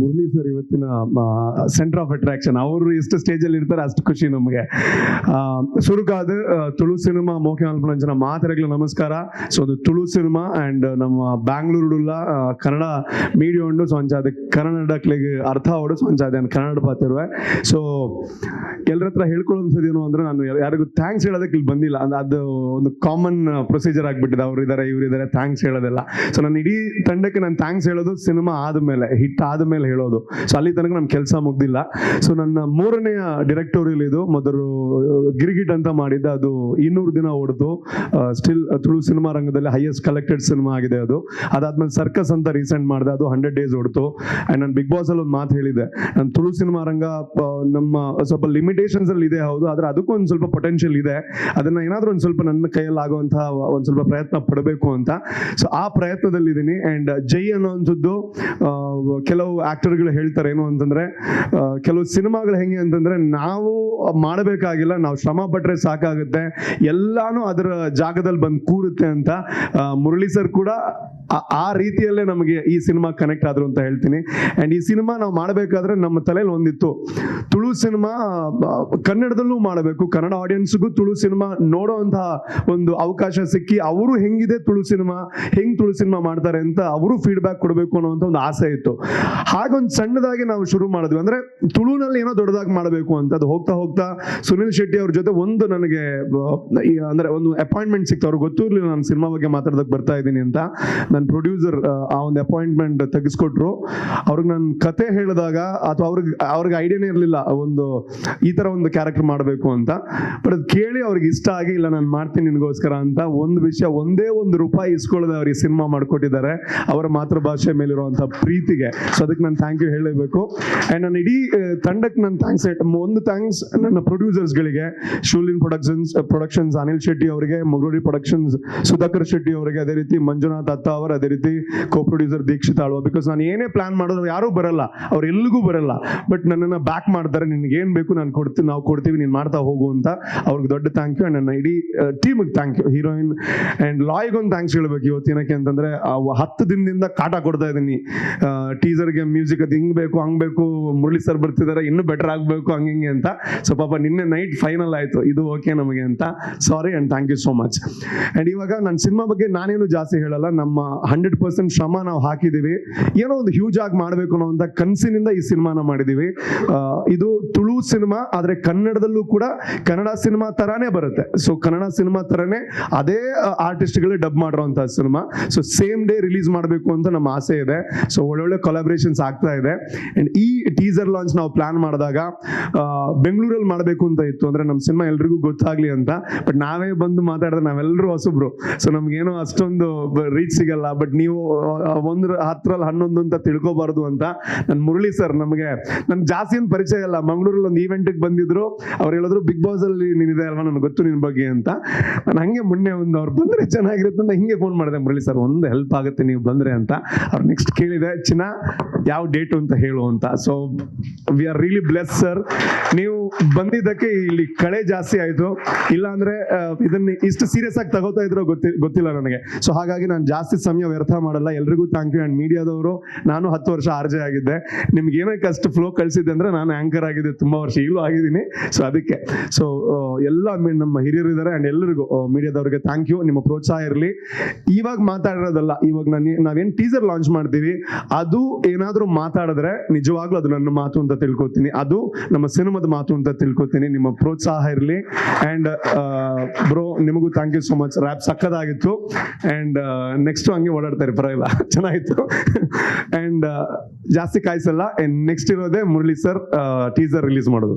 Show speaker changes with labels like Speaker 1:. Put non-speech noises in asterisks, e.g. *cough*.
Speaker 1: Murali sir ಇವತ್ತಿನ center of attraction ಅವರು ಎಷ್ಟು ಸ್ಟೇಜ್ ಅಲ್ಲಿ ಇರ್ತಾರೆ ಅಷ್ಟು ಖುಷಿ ನಮಗೆ. ಸುರುಕಾದ ತುಳು ಸಿನಿಮಾ ಮೋಕೆ ಅಲ್ಪನಂಚನ ಮಾತರೆಗಳ ನಮಸ್ಕಾರ. ಸೊ ಅದು ತುಳು ಸಿನಿಮಾ ಅಂಡ್ ನಮ್ಮ ಬ್ಯಾಂಗ್ಳೂರುಡುಲ್ಲ ಕನ್ನಡ ಮೀಡಿಯಾ ಉಂಡು. ಸೊ ಅಂಚಾದ ಅರ್ಥ ಅವಡು ಸೊ ಅಂಚಾದ ಕನ್ನಡ ಪಾತಿರುವೆ. ಸೊ ಎಲ್ಲರ ಹತ್ರ ಹೇಳ್ಕೊಳ್ಳೋದು ಏನು ಅಂದ್ರೆ ನಾನು ಯಾರಿಗೂ ಥ್ಯಾಂಕ್ಸ್ ಹೇಳೋದಕ್ಕೆ ಇಲ್ಲಿ ಬಂದಿಲ್ಲ. ಅಂದ್ರೆ ಅದು ಒಂದು ಕಾಮನ್ ಪ್ರೊಸೀಜರ್ ಆಗಿಬಿಟ್ಟಿದೆ. ಅವ್ರು ಇದ್ದಾರೆ ಇವ್ರು ಥ್ಯಾಂಕ್ಸ್ ಹೇಳೋದಿಲ್ಲ. ಸೊ ನಾನು ಇಡೀ ತಂಡಕ್ಕೆ ನಾನು ಥ್ಯಾಂಕ್ಸ್ ಹೇಳೋದು ಸಿನಿಮಾ ಆದ್ಮೇಲೆ ಹಿಟ್ ಆದ್ಮೇಲೆ. ಹೇಳೋದು. ಸೊ ಅಲ್ಲಿ ತನಕ ನಮ್ಮ ಕೆಲಸ ಮುಗ್ದಿಲ್ಲ. ಸೊ ನನ್ನ ಮೂರನೆಯ ಡಿರೆಕ್ಟೋರಿಯಲ್ ಇದು. ಮೊದಲು ಗಿರಿಗಿಟ್ ಅಂತ ಮಾಡಿದ್ದೆ. ಅದು ಇನ್ನೂರು ದಿನ ಹೊಡೆದು ಸ್ಟಿಲ್ ತುಳು ಸಿನಿಮಾ ರಂಗದಲ್ಲಿ ಹೈಯೆಸ್ಟ್ ಕಲೆಕ್ಟೆಡ್ ಸಿನಿಮಾ ಆಗಿದೆ ಅದು. ಅದಾದ್ಮೇಲೆ ಸರ್ಕಸ್ ಅಂತ ರೀಸೆಂಟ್ ಮಾಡಿದೆ. ಅದು ಹಂಡ್ರೆಡ್ ಡೇಸ್ ಓಡ್ತು. ಆ್ಯಂಡ್ ನಾನು ಬಿಗ್ ಬಾಸ್ ಅಲ್ಲಿ ಒಂದು ಮಾತು ಹೇಳಿದೆ ನಾನು ತುಳು ಸಿನಿಮಾ ರಂಗ ನಮ್ಮ ಸ್ವಲ್ಪ ಲಿಮಿಟೇಷನ್ಸ್ ಅಲ್ಲಿ ಇದೆ ಹೌದು. ಆದ್ರೆ ಅದಕ್ಕೂ ಒಂದು ಸ್ವಲ್ಪ ಪೊಟೆನ್ಷಿಯಲ್ ಇದೆ. ಅದನ್ನ ಏನಾದ್ರೂ ಒಂದು ಸ್ವಲ್ಪ ನನ್ನ ಕೈಯಲ್ಲಿ ಆಗುವಂತಹ ಒಂದು ಸ್ವಲ್ಪ ಪ್ರಯತ್ನ ಪಡಬೇಕು ಅಂತ. ಸೊ ಆ ಪ್ರಯತ್ನದಲ್ಲಿ ಇದ್ದೀನಿ ಅಂಡ್ ಜೈ ಆ, ಕೆಲವು ಆಕ್ಟರ್ಗಳು ಹೇಳ್ತಾರೆ ಏನು ಅಂತಂದ್ರೆ ಕೆಲವು ಸಿನಿಮಾಗಳು ಹೆಂಗೆ ಅಂತಂದ್ರೆ, ನಾವು ಮಾಡಬೇಕಾಗಿಲ್ಲ, ನಾವು ಶ್ರಮ ಪಟ್ಟರೆ ಸಾಕಾಗುತ್ತೆ, ಎಲ್ಲಾನು ಅದರ ಜಾಗದಲ್ಲಿ ಬಂದು ಕೂರುತ್ತೆ ಅಂತ ಮುರಳಿ ಸರ್ ಕೂಡ ಆ- ರೀತಿಯಲ್ಲೇ ನಮಗೆ ಈ ಸಿನಿಮಾ ಕನೆಕ್ಟ್ ಆದ್ರು ಅಂತ ಹೇಳ್ತೀನಿ. ಅಂಡ್ ಈ ಸಿನಿಮಾ ನಾವು ಮಾಡಬೇಕಾದ್ರೆ ನಮ್ಮ ತಲೆಯಲ್ಲಿ ಒಂದಿತ್ತು ಸಿನಿಮಾ ಕನ್ನಡದಲ್ಲೂ ಮಾಡಬೇಕು. ಕನ್ನಡ ಆಡಿಯನ್ಸ್ಗೂ ತುಳು ಸಿನಿಮಾ ನೋಡೋಂತಹ ಒಂದು ಅವಕಾಶ ಸಿಕ್ಕಿ ಅವರು ಹೆಂಗಿದೆ ತುಳು ಸಿನಿಮಾ, ಹೆಂಗ್ ತುಳು ಸಿನಿಮಾ ಮಾಡ್ತಾರೆ ಅಂತ ಅವರು ಫೀಡ್ಬ್ಯಾಕ್ ಕೊಡಬೇಕು ಅನ್ನೋಂಥ ಒಂದು ಆಸೆ ಇತ್ತು. ಹಾಗೊಂದು ಸಣ್ಣದಾಗಿ ನಾವು ಶುರು ಮಾಡಿದ್ವಿ. ಅಂದ್ರೆ ತುಳುನಲ್ಲಿ ಏನೋ ದೊಡ್ಡದಾಗಿ ಮಾಡಬೇಕು ಅಂತ ಅದು ಹೋಗ್ತಾ ಹೋಗ್ತಾ ಸುನಿಲ್ ಶೆಟ್ಟಿ ಅವ್ರ ಜೊತೆ ಒಂದು ನನಗೆ ಅಂದ್ರೆ ಒಂದು ಅಪಾಯಿಂಟ್ಮೆಂಟ್ ಸಿಕ್ತು. ಅವ್ರಿಗೆ ಗೊತ್ತಿರಲಿಲ್ಲ ನಾನು ಸಿನಿಮಾ ಬಗ್ಗೆ ಮಾತಾಡೋದಕ್ಕೆ ಬರ್ತಾ ಇದ್ದೀನಿ ಅಂತ. ನನ್ನ ಪ್ರೊಡ್ಯೂಸರ್ ಆ ಒಂದು ಅಪಾಯಿಂಟ್ಮೆಂಟ್ ತೆಗೆಸ್ಕೊಟ್ರು. ಅವ್ರಿಗೆ ನಾನು ಕತೆ ಹೇಳಿದಾಗ ಅಥವಾ ಅವ್ರಿಗೆ ಅವ್ರಿಗೆ ಐಡಿಯಾನೇ ಇರಲಿಲ್ಲ. ಒಂದು, ಈ ತರ ಒಂದು ಕ್ಯಾರೆಕ್ಟರ್ ಮಾಡಬೇಕು ಅಂತ. ಬಟ್ ಅದು ಕೇಳಿ ಅವ್ರಿಗೆ ಇಷ್ಟ ಆಗಿ, ಇಲ್ಲ ನಾನು ಮಾಡ್ತೀನಿ ನಿನಗೋಸ್ಕರ ಅಂತ ಒಂದು ವಿಷಯ, ಒಂದೇ ಒಂದು ರೂಪಾಯಿ ಇಸ್ಕೊಳ್ಳೋದು ಅವ್ರಿಗೆ ಸಿನಿಮಾ ಮಾಡ್ಕೊಟ್ಟಿದ್ದಾರೆ. ಅವರ ಮಾತೃಭಾಷೆ ಮೇಲಿರುವಂಥ ಪ್ರೀತಿಗೆ. ಸೊ ಅದಕ್ಕೆ ನಾನು ಥ್ಯಾಂಕ್ ಯು ಹೇಳಬೇಕು ಅಂಡ್ ನಾನು ಇಡೀ ತಂಡಕ್ಕೆ ನಾನು ಥ್ಯಾಂಕ್ಸ್ ಒಂದು ಥ್ಯಾಂಕ್ಸ್ ನನ್ನ ಪ್ರೊಡ್ಯೂಸರ್ಸ್ಗಳಿಗೆ ಶೂಲಿನ್ ಪ್ರೊಡಕ್ಷನ್ಸ್ ಪ್ರೊಡಕ್ಷನ್ಸ್ ಅನಿಲ್ ಶೆಟ್ಟಿ ಅವರಿಗೆ ಮೊಗರೂರಿ ಪ್ರೊಡಕ್ಷನ್ಸ್ ಸುಧಾಕರ್ ಶೆಟ್ಟಿ ಅವರಿಗೆ, ಅದೇ ರೀತಿ ಮಂಜುನಾಥ್ ಅತ್ತ ಅವರ, ಅದೇ ರೀತಿ co producer Dikshit Alva. Because ನಾನು ಏನೇ ಪ್ಲಾನ್ ಮಾಡೋದು ಯಾರೂ ಬರಲ್ಲ, ಅವ್ರು ಎಲ್ಲಿಗೂ ಬರಲ್ಲ. ಬಟ್ ನನ್ನನ್ನು ಬ್ಯಾಕ್ ಮಾಡ್ತಾರೆ ನಿನ್ಗೆ ಏನ್ ಬೇಕು ನಾನು ಕೊಡ್ತೀನಿ ನಾವು ಕೊಡ್ತೀವಿ, ನೀನು ಮಾಡ್ತಾ ಹೋಗು ಅಂತ ಅವ್ರಿಗೆ ದೊಡ್ಡ ಥ್ಯಾಂಕ್ ಯು ಅಂಡ್ ನನ್ನ ಇಡೀ ಟೀಮಿಗೆ ಥ್ಯಾಂಕ್ ಯು ಹೀರೋಯಿನ್ ಅಂಡ್ ಲಾಯ್ಗೆ ಒಂದು ಥ್ಯಾಂಕ್ಸ್ ಹೇಳ್ಬೇಕು ಇವತ್ತಿನಕ್ಕೆ ಅಂತಂದ್ರೆ ಆ ಹತ್ತು ದಿನದಿಂದ ಕಾಟ ಕೊಡ್ತಾ ಇದ್ದೀನಿ. ಟೀಸರ್ಗೆ ಮ್ಯೂಸಿಕ್ ಅದು ಹಿಂಗ್ ಬೇಕು, ಹಂಗ್ ಬೇಕು ಮುರಳಿ ಸರ್ ಬರ್ತಿದ್ದಾರೆ ಇನ್ನೂ ಬೆಟರ್ ಆಗ್ಬೇಕು, ಹಂಗೆ ಅಂತ. ಸೊ ಪಾಪ ನಿನ್ನೆ ನೈಟ್ ಫೈನಲ್ ಆಯ್ತು, ಇದು ಓಕೆ ನಮಗೆ ಅಂತ. Sorry and thank you so much and ಇವಾಗ ನನ್ನ ಸಿನಿಮಾ ಬಗ್ಗೆ ನಾನೇನು ಜಾಸ್ತಿ ಹೇಳಲ್ಲ, ನಮ್ಮ ಹಂಡ್ರೆಡ್ ಪರ್ಸೆಂಟ್ ಶ್ರಮ ನಾವು ಹಾಕಿದೀವಿ. ಏನೋ ಒಂದು ಹ್ಯೂಜ್ ಆಗಿ ಮಾಡಬೇಕು ಅನ್ನೋ ಅಂತ ಕನಸಿನಿಂದ ಈ ಸಿನಿಮಾನ ಮಾಡಿದೀವಿ. ಇದು ತುಳು ಸಿನಿಮಾ ಆದ್ರೆ ಕನ್ನಡದಲ್ಲೂ ಕೂಡ ಕನ್ನಡ ಸಿನಿಮಾ ತರಾನೇ ಬರುತ್ತೆ. ಸೊ ಕನ್ನಡ ಸಿನಿಮಾ ಥರನೇ ಅದೇ ಆರ್ಟಿಸ್ಟ್ಗಳು ಡಬ್ ಮಾಡಿರೋಂಥ cinema so same day release ಮಾಡಬೇಕು ಅಂತ ನಮ್ಮ ಆಸೆ ಇದೆ. ಸೊ ಒಳ್ಳೊಳ್ಳೆ ಕೊಲಾಬ್ರೇಷನ್ಸ್ ಆಗ್ತಾ ಇದೆ. ಅಂಡ್ ಈ ಟೀಸರ್ ಲಾಂಚ್ ನಾವು ಪ್ಲಾನ್ ಮಾಡಿದಾಗ ಬೆಂಗಳೂರಲ್ಲಿ ಮಾಡಬೇಕು ಅಂತ ಇತ್ತು. ಅಂದ್ರೆ ನಮ್ಮ ಸಿನಿಮಾ ಎಲ್ರಿಗೂ ಗೊತ್ತಾಗ್ಲಿ ಅಂತ. ಬಟ್ ನಾವೇ ಬಂದು ಮಾತಾಡಿದ್ರೆ ನಾವೆಲ್ಲರೂ ಹೊಸಬ್ರು. ಸೊ ನಮ್ಗೇನೋ ಅಷ್ಟೊಂದು ರೀಚ್ ಸಿಗಲ್ಲ. ಬಟ್ ನೀವು ಒಂದ್ರ ಹತ್ರಲ್ಲಿ ಹನ್ನೊಂದು ಅಂತ ತಿಳ್ಕೊಬಾರ್ದು ಅಂತ ನನ್ನ ಮುರಳಿ ಸರ್ ನಮಗೆ, ನನ್ ಜಾಸ್ತಿ ಏನು ಪರಿಚಯ ಇಲ್ಲ. ಮಂಗಳೂರಲ್ಲಿ ಒಂದು ಈವೆಂಟ್ಗೆ ಬಂದಿದ್ರು. ಅವ್ರು ಹೇಳಿದ್ರು ಬಿಗ್ ಬಾಸ್ ಅಲ್ಲಿ ನೀನಿದೆ ಅಲ್ವಾ? ನನಗೆ ಗೊತ್ತು ನಿನ್ ಬಗ್ಗೆ ಅಂತ. ನಾನು ಹಂಗೆ ಮೊನ್ನೆ ಒಂದು ಅವ್ರು ಬಂದ್ರೆ ಚೆನ್ನಾಗಿರುತ್ತೆ ಅಂತ ಹಿಂಗೆ ಫೋನ್ ಮಾಡಿದೆ. ಮುರಳಿ ಸರ್ ಒಂದು ಹೆಲ್ಪ್ ಆಗುತ್ತೆ, ನೀವು ಬಂದ್ರೆ ಅಂತ. ಅವ್ರು ನೆಕ್ಸ್ಟ್ ಕೇಳಿದೆ, ಚಿನ್ನ, ಯಾವ ಡೇಟು ಅಂತ ಹೇಳು ಅಂತ. So we are really bless sir ನೀವು ಬಂದಿದ್ದಕ್ಕೆ ಇಲ್ಲಿ ಕಳೆ ಜಾಸ್ತಿ ಆಯಿತು. ಇಲ್ಲ ಅಂದ್ರೆ ಆ, ಇದನ್ನ ಇಷ್ಟು ಸೀರಿಯಸ್ ಆಗಿ ತಗೋತಾ ಇದ್ರೋ ಗೊತ್ತಿ ಗೊತ್ತಿಲ್ಲ ನನಗೆ. ಸೊ ಹಾಗಾಗಿ ನಾನು ಜಾಸ್ತಿ ಸಮಯ ವ್ಯರ್ಥ ಮಾಡಲ್ಲ. ಎಲ್ರಿಗೂ ಥ್ಯಾಂಕ್ ಯು ಆ್ಯಂಡ್ ಮೀಡಿಯಾದವರು. ನಾನು ಹತ್ತು ವರ್ಷ ಆರ್ಜೆ ಆಗಿದ್ದೆ. ನಿಮ್ಗೆ ಏನೇ ಕಷ್ಟ ಫ್ಲೋ ಕಳಿಸಿದ್ದೆ ಅಂದರೆ ನಾನು ಆ್ಯಂಕರ್ ಆಗಿದ್ದೆ. ತುಂಬ ವರ್ಷ ಈಗಲೂ ಆಗಿದ್ದೀನಿ. ಸೊ ಅದಕ್ಕೆ. ಸೊ ಎಲ್ಲ ನಮ್ಮ ಹಿರಿಯರು ಇದ್ದಾರೆ ಆ್ಯಂಡ್ ಎಲ್ಲರಿಗೂ ಮೀಡಿಯಾದವ್ರಿಗೆ ಥ್ಯಾಂಕ್ ಯು ನಿಮ್ಮ ಪ್ರೋತ್ಸಾಹ ಇರಲಿ. ಇವಾಗ ಮಾತಾಡಿರೋದಲ್ಲ ಇವಾಗ ನಾನು ನಾವೇನು ಟೀಸರ್ ಲಾಂಚ್ ಮಾಡ್ತೀವಿ ಅದು ಏನಾದರೂ ಮಾತಾಡಿದ್ರೆ ನಿಜವಾಗ್ಲೂ ಅದು ನನ್ನ ಮಾತು ಅಂತ ತಿಳ್ಕೊತೀನಿ. ಅದು ನಮ್ಮ ಸಿನಿಮಾದ ಮಾತು ಅಂತ ತಿಳ್ಕೊತೀನಿ. ನಿಮ್ಮ ಪ್ರೋತ್ಸಾಹ ಇರಲಿ. ಆ್ಯಂಡ್ ಬ್ರೋ ನಿಮಗೂ thank you so much rap ಸಕ್ಕದಾಗಿತ್ತು. And next ಹಂಗೆ ಓಡಾಡ್ತಾರೆ ಪರವಾಗಿಲ್ಲ. *laughs* ಚೆನ್ನಾಗಿತ್ತು. *laughs* ಆ್ಯಂಡ್ ಜಾಸ್ತಿ ಕಾಯಿಸಲ್ಲ. ನೆಕ್ಸ್ಟ್ ಇರೋದೇ ಮುರಳಿ ಸರ್ ಟೀಸರ್ ರಿಲೀಸ್ ಮಾಡೋದು.